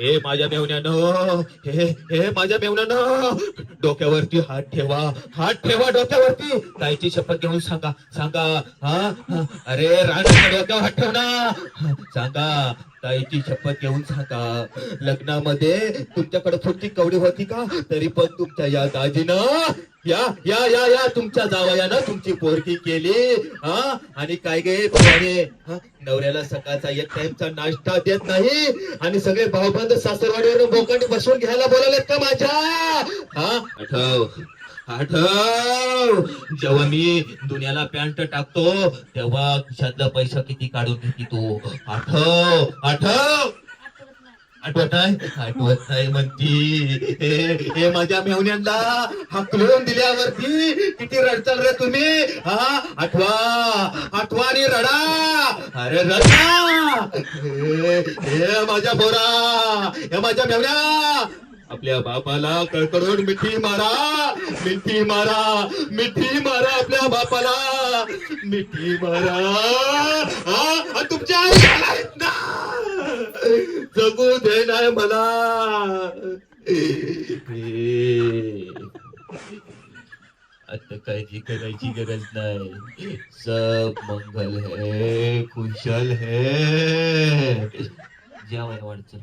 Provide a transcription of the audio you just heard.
हे माझ्या मेवण्यानं हे हे माझ्या मेवण्यानं डोक्यावरती हात ठेवा हात ठेवा डोक्यावरती. ताईची शपथ घेऊन सांगा सांगा हा अरे राणा डोक्यावर हात ठेव ना. सांगा ताईची शपथ घेऊन सांगा लग्नामध्ये तुमच्याकडे फुटकी कवडी होती का? तरी पण तुमच्या या दाजीनं या या या या तुमच्या जावयानं तुमची पोरकी केली. हा? आणि काय गे नवऱ्याला सकाळचा एक टाइमचा नाश्ता देत नाही. आणि सगळे भाऊबंद सासरवाडीवर बोकांडी बसवून घ्यायला बोलावलेत का माझ्या? हा? आठव आठव. जेव्हा मी दुनियाला पॅन्ट टाकतो तेव्हा खिशातलं पैसा किती काढून घेते तू? आठव आठव. आठवत नाही आठवत नाही म्हणती हे माझ्या मेहण्यांना हकलून दिल्यावरती किती रडचाल रे तुम्ही? हा? आठवा. आठवा आणि रडा. अरे रडा. हे माझ्या बोरा हे माझ्या मेहण्या. आपल्या बापाला कळकळून मिठी मारा. मिठी मारा. मिठी मारा आपल्या बापाला. मिठी मारा. हा? तुमच्या जगू दे नाही मला. आता काळजी करायची गरज नाही. सब मंगल है खुशल है. जेवाय वाटचं